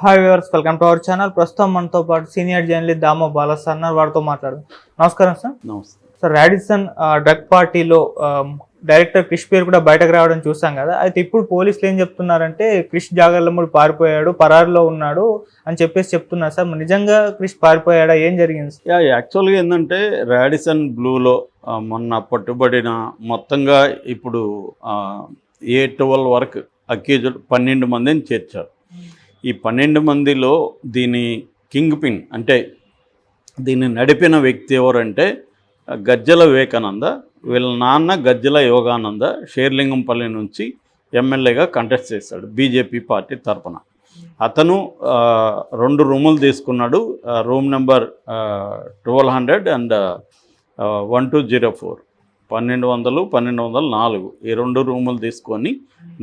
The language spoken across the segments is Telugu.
Hi viewers welcome to our channel ప్రస్తుతం మనతో పాటు senior journalist Damo Bala sir ఉన్నారు. వారితో మాట్లాడదాం. నమస్కారం సార్. నమస్తే. సార్ రాడిసన్ డ్రగ్ పార్టీలో డైరెక్టర్ క్రిష్ పేరు కూడా బయటకు రావడం చూసాం కదా. అయితే ఇప్పుడు పోలీసులు ఏం చెప్తున్నారంటే క్రిష్ జాగర్లముడు పారిపోయాడు పరారులో ఉన్నాడు అని చెప్పేసి చెప్తున్నారు సార్. నిజంగా క్రిష్ పారిపోయాడా? ఏం జరిగింది సార్? యా యాక్చువల్గా ఏంటంటే రాడిసన్ బ్లూలో మొన్న పట్టుబడిన మొత్తంగా ఇప్పుడు ఏ ట్వెల్వ్ వరకు అక్యూజ్డ్ పన్నెండు మందిని చేర్చారు. ఈ పన్నెండు మందిలో దీని కింగ్ పిన్ అంటే దీన్ని నడిపిన వ్యక్తి ఎవరంటే గజ్జల వివేకానంద వీళ్ళ నాన్న గజ్జల యోగానంద షేర్లింగంపల్లి నుంచి ఎమ్మెల్యేగా కంటెస్ట్ చేశాడు బీజేపీ పార్టీ తరపున. అతను రెండు రూములు తీసుకున్నాడు room number twelve hundred and one two zero four. పన్నెండు వందలు పన్నెండు వందలు నాలుగు. ఈ రెండు రూములు తీసుకొని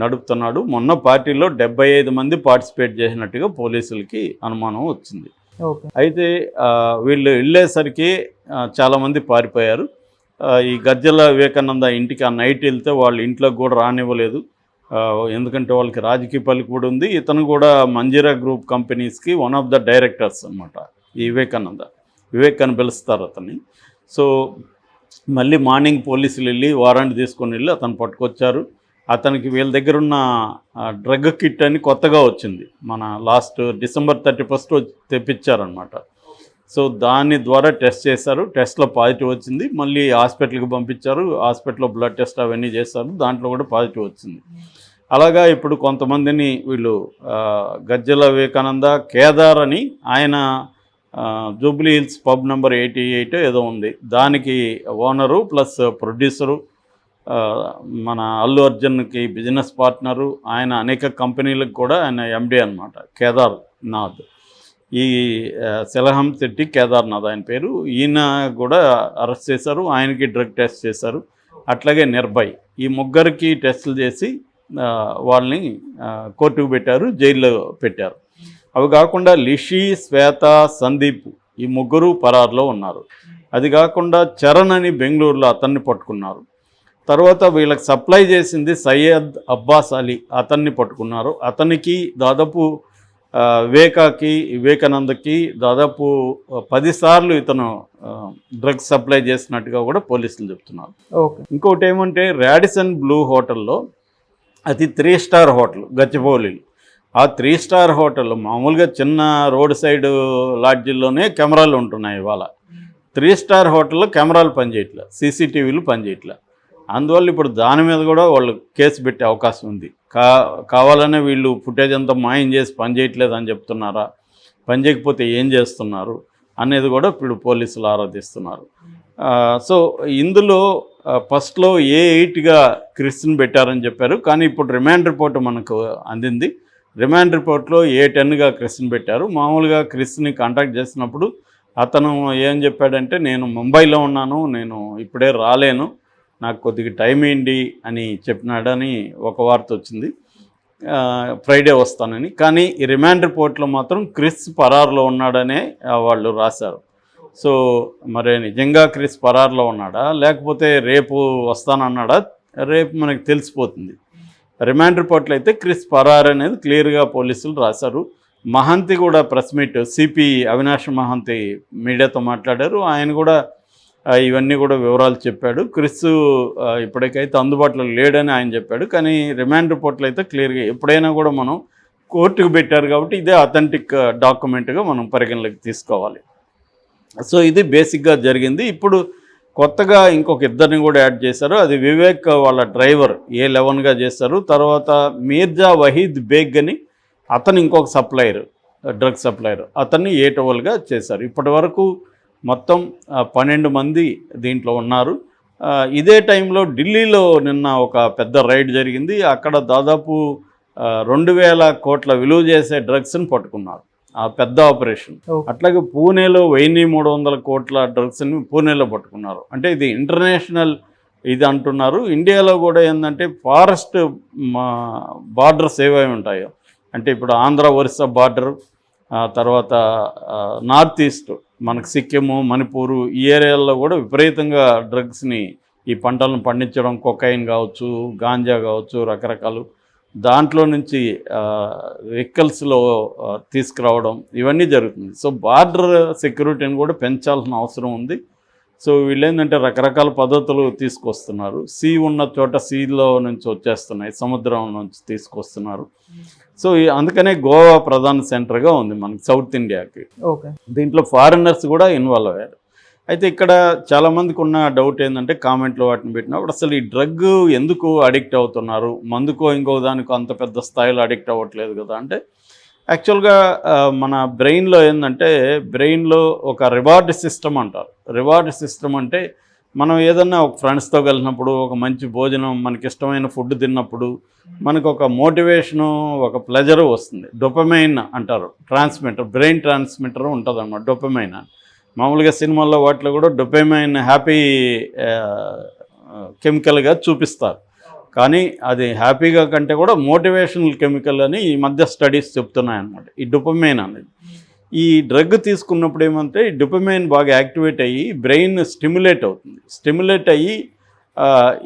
నడుపుతున్నాడు. మొన్న పార్టీలో డెబ్బై ఐదు మంది పార్టిసిపేట్ చేసినట్టుగా పోలీసులకి అనుమానం వచ్చింది. అయితే వీళ్ళు వెళ్ళేసరికి చాలామంది పారిపోయారు. ఈ గజ్జల వివేకానంద ఇంటికి ఆ నైట్ వెళ్తే వాళ్ళ ఇంట్లోకి కూడా రానివ్వలేదు. ఎందుకంటే వాళ్ళకి రాజకీయ పలుకు కూడా ఉంది. ఇతను కూడా మంజీరా గ్రూప్ కంపెనీస్కి వన్ ఆఫ్ ద డైరెక్టర్స్ అనమాట ఈ వివేకానంద. వివేక్ అని పిలుస్తారు అతన్ని. సో మళ్ళీ మార్నింగ్ పోలీసులు వెళ్ళి వారెంట్ తీసుకొని వెళ్ళి అతను పట్టుకొచ్చారు. అతనికి వీళ్ళ దగ్గర ఉన్న డ్రగ్ కిట్ అని కొత్తగా వచ్చింది. మన లాస్ట్ డిసెంబర్ థర్టీ ఫస్ట్ తెప్పించారనమాట సో దాని ద్వారా టెస్ట్ చేశారు. టెస్ట్లో పాజిటివ్ వచ్చింది. మళ్ళీ హాస్పిటల్కి పంపించారు. హాస్పిటల్లో బ్లడ్ టెస్ట్ అవన్నీ చేశారు. దాంట్లో కూడా పాజిటివ్ వచ్చింది. అలాగా ఇప్పుడు కొంతమందిని వీళ్ళు గజ్జల వివేకానంద కేదార్ అని ఆయన Jubilee Hills pub number eighty eight ఏదో ఉంది. దానికి ఓనరు ప్లస్ ప్రొడ్యూసరు మన అల్లు అర్జున్కి బిజినెస్ పార్ట్నరు ఆయన అనేక కంపెనీలకు కూడా ఆయన ఎండి అనమాట కేదార్ నాథ్. ఈ సెలహం శెట్టి కేదార్నాథ్ ఆయన పేరు. ఈయన కూడా అరెస్ట్ చేశారు ఆయనకి డ్రగ్ టెస్ట్ చేశారు. అట్లాగే నిర్భయ్. ఈ ముగ్గురికి టెస్టులు చేసి వాళ్ళని కోర్టుకు పెట్టారు జైల్లో పెట్టారు. అవి కాకుండా లిషి శ్వేత సందీప్ ఈ ముగ్గురు పరారులో ఉన్నారు. అది కాకుండా చరణ్ అని బెంగళూరులో అతన్ని పట్టుకున్నారు. తర్వాత వీళ్ళకి సప్లై చేసింది సయ్యద్ అబ్బాస్ అలీ అతన్ని పట్టుకున్నారు. అతనికి దాదాపు వివేకాకి వివేకానందకి దాదాపు పదిసార్లు ఇతను డ్రగ్స్ సప్లై చేసినట్టుగా కూడా పోలీసులు చెప్తున్నారు. ఓకే. ఇంకోటి ఏమంటే రాడిసన్ బ్లూ హోటల్లో అది త్రీ స్టార్ హోటల్ గచ్చిబౌలి ఆ త్రీ స్టార్ హోటల్ మామూలుగా చిన్న రోడ్ సైడ్ లాడ్జిల్లోనే కెమెరాలు ఉంటున్నాయి ఇవాళ. త్రీ స్టార్ హోటల్లో కెమెరాలు పనిచేయట్లే సీసీటీవీలు పనిచేయట్లే. అందువల్ల ఇప్పుడు దాని మీద కూడా వాళ్ళు కేసు పెట్టే అవకాశం ఉంది. కా కావాలనే వీళ్ళు ఫుటేజ్ అంతా మాయం చేసి పనిచేయట్లేదు అని చెప్తున్నారా? పని చేయకపోతే ఏం చేస్తున్నారు? అనేది కూడా ఇప్పుడు పోలీసులు ఆరాధిస్తున్నారు. సో ఇందులో ఫస్ట్లో ఏ ఎయిట్గా క్రిస్ని పెట్టారని చెప్పారు. కానీ ఇప్పుడు రిమాండ్ రిపోర్ట్ మనకు అందింది. రిమాండ్ రిపోర్ట్లో ఏ టెన్గా క్రిస్ని పెట్టారు. మామూలుగా క్రిస్ని కాంటాక్ట్ చేసినప్పుడు అతను ఏం చెప్పాడంటే నేను ముంబైలో ఉన్నాను నేను ఇప్పుడే రాలేను నాకు కొద్దిగా టైం ఏంటి అని చెప్పినాడని ఒక వార్త వచ్చింది. ఫ్రైడే వస్తానని. కానీ ఈ రిమాండ్ రిపోర్ట్లో మాత్రం క్రిస్ పరారులో ఉన్నాడనే వాళ్ళు రాశారు. సో మరి నిజంగా క్రిస్ పరారులో ఉన్నాడా? లేకపోతే రేపు వస్తానన్నాడా? రేపు మనకు తెలిసిపోతుంది. రిమాండ్ రిపోర్ట్లో అయితే క్రిస్ పరార్ అనేది క్లియర్గా పోలీసులు రాశారు. మహంతి కూడా press meet CP Avinash Mohanty మీడియాతో మాట్లాడారు. ఆయన కూడా ఇవన్నీ కూడా వివరాలు చెప్పాడు. క్రిస్ ఇప్పటికైతే అందుబాటులో లేడని ఆయన చెప్పాడు. కానీ రిమాండ్ రిపోర్ట్లో అయితే క్లియర్గా ఎప్పుడైనా కూడా మనం కోర్టుకు పెట్టారు కాబట్టి ఇదే అథెంటిక్ డాక్యుమెంట్గా మనం పరిగణలోకి తీసుకోవాలి. సో ఇది బేసిక్గా జరిగింది. ఇప్పుడు కొత్తగా ఇంకొక ఇద్దరిని కూడా యాడ్ చేశారు. అది వివేక్ వాళ్ళ డ్రైవర్ ఏ లెవెన్గా చేస్తారు. తర్వాత మీర్జా వహీద్ బేగ్ అని అతను ఇంకొక సప్లయర్ డ్రగ్ సప్లయర్. అతన్ని ఏ ట్వెల్వ్గా చేశారు. ఇప్పటి వరకు మొత్తం పన్నెండు మంది దీంట్లో ఉన్నారు. ఇదే టైంలో ఢిల్లీలో నిన్న ఒక పెద్ద రైడ్ జరిగింది. అక్కడ దాదాపు రెండు వేల కోట్ల విలువ చేసే డ్రగ్స్ని పట్టుకున్నారు. పెద్ద ఆపరేషన్. అట్లాగే పూణేలో వెయ్యి మూడు వందల కోట్ల డ్రగ్స్ని పూణేలో పట్టుకున్నారు. అంటే ఇది ఇంటర్నేషనల్ ఇది అంటున్నారు. ఇండియాలో కూడా ఏంటంటే ఫారెస్ట్ బార్డర్స్ ఏవై ఉంటాయో అంటే ఇప్పుడు ఆంధ్ర ఒరిస్సా బార్డర్ తర్వాత నార్త్ ఈస్ట్ మనకు సిక్కిము మణిపూరు ఈ ఏరియాల్లో కూడా విపరీతంగా డ్రగ్స్ని ఈ పంటలను పండించడం కొకైన్ కావచ్చు గాంజా కావచ్చు రకరకాలు దాంట్లో నుంచి వెహికల్స్లో తీసుకురావడం ఇవన్నీ జరుగుతుంది. సో బార్డర్ సెక్యూరిటీని కూడా పెంచాల్సిన అవసరం ఉంది. సో వీళ్ళు ఏంటంటే రకరకాల పద్ధతులు తీసుకొస్తున్నారు. సీ ఉన్న చోట సీలో నుంచి వచ్చేస్తున్నాయి సముద్రం నుంచి తీసుకొస్తున్నారు. సో అందుకనే గోవా ప్రధాన సెంటర్గా ఉంది మనకి సౌత్ ఇండియాకి. ఓకే. దీంట్లో ఫారినర్స్ కూడా ఇన్వాల్వ్ అయ్యారు. అయితే ఇక్కడ చాలామందికి ఉన్న డౌట్ ఏంటంటే కామెంట్లో వాటిని పెట్టినప్పుడు అసలు ఈ డ్రగ్ ఎందుకు అడిక్ట్ అవుతున్నారు? మందుకో ఇంకో దానికో అంత పెద్ద స్థాయిలో అడిక్ట్ అవ్వట్లేదు కదా? అంటే యాక్చువల్గా మన బ్రెయిన్లో ఏంటంటే బ్రెయిన్లో ఒక రివార్డ్ సిస్టమ్ అంటారు. రివార్డ్ సిస్టమ్ అంటే మనం ఏదన్నా ఒక ఫ్రెండ్స్తో కలిసినప్పుడు ఒక మంచి భోజనం మనకి ఇష్టమైన ఫుడ్ తిన్నప్పుడు మనకు ఒక మోటివేషను ఒక ప్లెజర్ వస్తుంది. డొపమైన్ అంటారు. ట్రాన్స్మిటర్ బ్రెయిన్ ట్రాన్స్మిటర్ ఉంటుంది అన్నమాట డొపమైన్ అని. మామూలుగా సినిమాల్లో వాటిలో కూడా డొపమైన్ హ్యాపీ కెమికల్గా చూపిస్తారు. కానీ అది హ్యాపీగా కంటే కూడా మోటివేషనల్ కెమికల్ అని ఈ మధ్య స్టడీస్ చెప్తున్నాయి అన్నమాట ఈ డొపమైన్ అనేది. ఈ డ్రగ్ తీసుకున్నప్పుడు ఏమంటే ఈ డొపమైన్ బాగా యాక్టివేట్ అయ్యి బ్రెయిన్ స్టిమ్యులేట్ అవుతుంది. స్టిమ్యులేట్ అయ్యి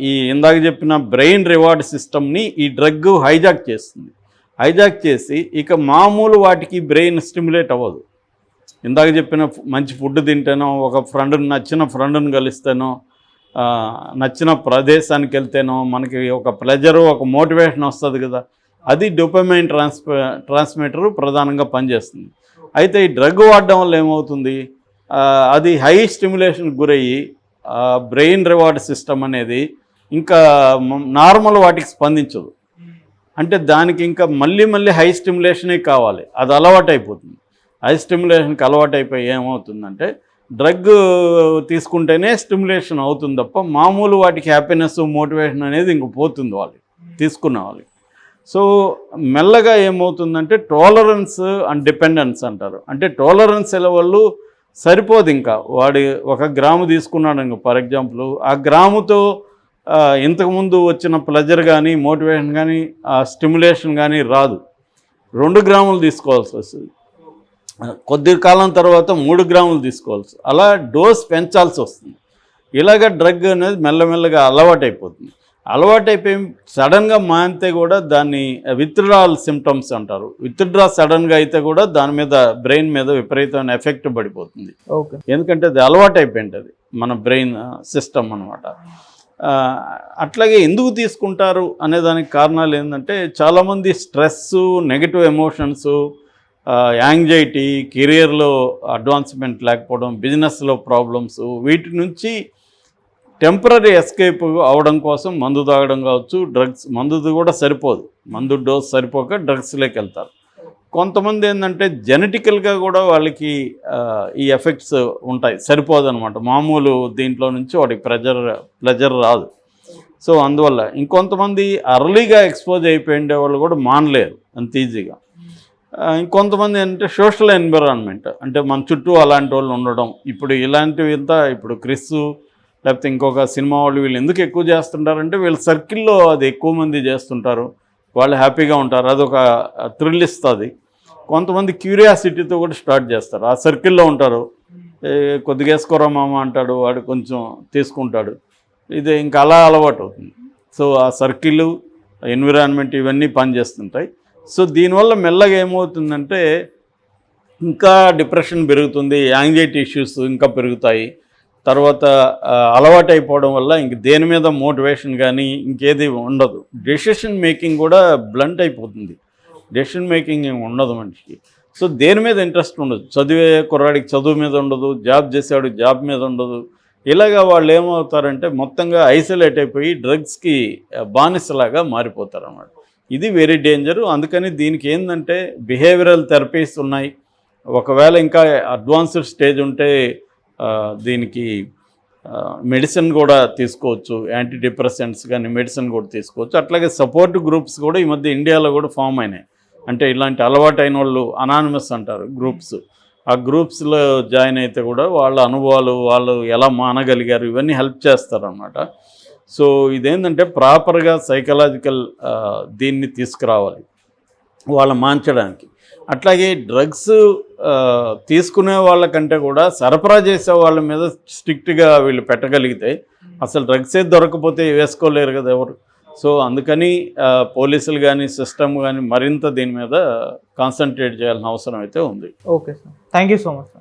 ఈ ఇందాక చెప్పిన బ్రెయిన్ రివార్డ్ సిస్టమ్ని ఈ డ్రగ్ హైజాక్ చేస్తుంది. హైజాక్ చేసి ఇక మామూలు వాటికి బ్రెయిన్ స్టిమ్యులేట్ అవ్వదు. ఇందాక చెప్పిన మంచి ఫుడ్ తింటేనో ఒక ఫ్రెండ్ నచ్చిన ఫ్రెండ్ని కలిస్తేనో నచ్చిన ప్రదేశానికి వెళ్తేనో మనకి ఒక ప్లెజరు ఒక మోటివేషన్ వస్తుంది కదా. అది డొపమైన్ ట్రాన్స్ప ట్రాన్స్మిటర్ ప్రధానంగా పనిచేస్తుంది. అయితే ఈ డ్రగ్ వాడడం వల్ల ఏమవుతుంది? అది హై స్టిమ్యులేషన్ గురయ్యి బ్రెయిన్ రివార్డ్ సిస్టమ్ అనేది ఇంకా నార్మల్ వాటికి స్పందించదు. అంటే దానికి ఇంకా మళ్ళీ మళ్ళీ హై స్టిమ్యులేషనే కావాలి? అది అలవాటు అయిపోతుంది హై స్టిమ్యులేషన్కి అలవాటు అయిపోయి ఏమవుతుందంటే డ్రగ్ తీసుకుంటేనే స్టిమ్యులేషన్ అవుతుంది తప్ప మామూలు వాటికి హ్యాపీనెస్ మోటివేషన్ అనేది ఇంక పోతుంది వాళ్ళకి తీసుకున్న వాళ్ళకి. సో మెల్లగా ఏమవుతుందంటే టోలరెన్స్ అండ్ డిపెండెన్స్ అంటారు. అంటే టోలరెన్స్ లెవెల్ సరిపోదు ఇంకా. వాడి ఒక గ్రాము తీసుకున్నాడు ఇంక ఫర్ ఎగ్జాంపుల్ ఆ గ్రాముతో ఇంతకుముందు వచ్చిన ప్లెజర్ కానీ మోటివేషన్ కానీ ఆ స్టిమ్యులేషన్ కానీ రాదు. రెండు గ్రాములు తీసుకోవాల్సి వస్తుంది. కొద్ది కాలం తర్వాత మూడు గ్రాములు తీసుకోవాల్సి అలా డోస్ పెంచాల్సి వస్తుంది. ఇలాగ డ్రగ్ అనేది మెల్లమెల్లగా అలవాటైపోతుంది. అలవాటైపోయి సడన్గా మానితే కూడా దాన్ని విత్డ్రాల్ సిమ్టమ్స్ అంటారు. విత్డ్రా సడన్గా అయితే కూడా దాని మీద బ్రెయిన్ మీద విపరీతమైన ఎఫెక్ట్ పడిపోతుంది. ఓకే. ఎందుకంటే అది అలవాటు అయిపోయింది మన బ్రెయిన్ సిస్టమ్ అనమాట అట్లాగే ఎందుకు తీసుకుంటారు అనే దానికి కారణాలు ఏంటంటే చాలామంది స్ట్రెస్ నెగిటివ్ ఎమోషన్స్ యాంగ్జైటీ కెరియర్లో అడ్వాన్స్మెంట్ లేకపోవడం బిజినెస్లో ప్రాబ్లమ్స్ వీటి నుంచి టెంపరీ ఎస్కేప్ అవడం కోసం మందు తాగడం కావచ్చు డ్రగ్స్ మందుది కూడా సరిపోదు. మందు డోస్ సరిపోక డ్రగ్స్లోకి వెళ్తారు. కొంతమంది ఏంటంటే జెనెటికల్గా కూడా వాళ్ళకి ఈ ఎఫెక్ట్స్ ఉంటాయి. సరిపోదు అనమాట మామూలు దీంట్లో నుంచి వాడికి ప్రెజర్ ప్లెజర్ రాదు. సో అందువల్ల ఇంకొంతమంది అర్లీగా ఎక్స్పోజ్ అయిపోయిండే వాళ్ళు కూడా మానలేరు. అంత ఈజీగా. ఇంకొంతమంది ఏంటంటే సోషల్ ఎన్విరాన్మెంట్ అంటే మన చుట్టూ అలాంటి వాళ్ళు ఉండడం. ఇప్పుడు ఇలాంటివి ఇంత ఇప్పుడు క్రిస్ లేకపోతే ఇంకొక సినిమా వాళ్ళు వీళ్ళు ఎందుకు ఎక్కువ చేస్తుంటారంటే వీళ్ళ సర్కిల్లో అది ఎక్కువ మంది చేస్తుంటారు. వాళ్ళు హ్యాపీగా ఉంటారు. అదొక థ్రిల్ ఇస్తుంది. కొంతమంది క్యూరియాసిటీతో కూడా స్టార్ట్ చేస్తారు. ఆ సర్కిల్లో ఉంటారు. కొద్దిగా వేసుకోరా మామ అంటాడు. వాడు కొంచెం తీసుకుంటాడు. ఇది ఇంకా అలా అలవాటు అవుతుంది. సో ఆ సర్కిల్ ఎన్విరాన్మెంట్ ఇవన్నీ పనిచేస్తుంటాయి. సో దీనివల్ల మెల్లగా ఏమవుతుందంటే ఇంకా డిప్రెషన్ పెరుగుతుంది యాంగ్జైటీ ఇష్యూస్ ఇంకా పెరుగుతాయి. తర్వాత అలవాటు అయిపోవడం వల్ల ఇంక దేని మీద మోటివేషన్ కానీ ఇంకేది ఉండదు. డెసిషన్ మేకింగ్ కూడా బ్లంట్ అయిపోతుంది. డెసిషన్ మేకింగ్ ఏమి ఉండదు మనిషికి. సో దేని మీద ఇంట్రెస్ట్ ఉండదు. చదివే కుర్రాడికి చదువు మీద ఉండదు జాబ్ చేసేవాడికి జాబ్ మీద ఉండదు. ఇలాగా వాళ్ళు ఏమవుతారంటే మొత్తంగా ఐసోలేట్ అయిపోయి డ్రగ్స్కి బానిసలాగా మారిపోతారు అన్నమాట ఇది వెరీ డేంజరు అందుకని దీనికి ఏంటంటే బిహేవియరల్ థెరపీస్ ఉన్నాయి. ఒకవేళ ఇంకా అడ్వాన్స్డ్ స్టేజ్ ఉంటే దీనికి మెడిసిన్ కూడా తీసుకోవచ్చు. యాంటీ డిప్రెసెంట్స్ కానీ మెడిసిన్ కూడా తీసుకోవచ్చు. అట్లాగే సపోర్ట్ గ్రూప్స్ కూడా ఈ మధ్య ఇండియాలో కూడా ఫామ్ అయినాయి. అంటే ఇలాంటి అలవాటైన వాళ్ళు అనానిమస్ అంటారు గ్రూప్స్ ఆ గ్రూప్స్లో జాయిన్ అయితే కూడా వాళ్ళ అనుభవాలు వాళ్ళు ఎలా మానగలిగారు ఇవన్నీ హెల్ప్ చేస్తారనమాట సో ఇదేంటంటే ప్రాపర్గా సైకలాజికల్ దీన్ని తీసుకురావాలి వాళ్ళ మాంచడానికి. అట్లాగే డ్రగ్స్ తీసుకునే వాళ్ళకంటే కూడా సరఫరా చేసే వాళ్ళ మీద స్ట్రిక్ట్గా వీళ్ళు పెట్టగలిగితే అసలు డ్రగ్సే దొరకపోతే వేసుకోలేరు కదా ఎవరు. సో అందుకని పోలీసులు కానీ సిస్టమ్ కానీ మరింత దీని మీద కాన్సన్ట్రేట్ చేయాల్సిన అవసరం అయితే ఉంది. Okay sir. Thank you so much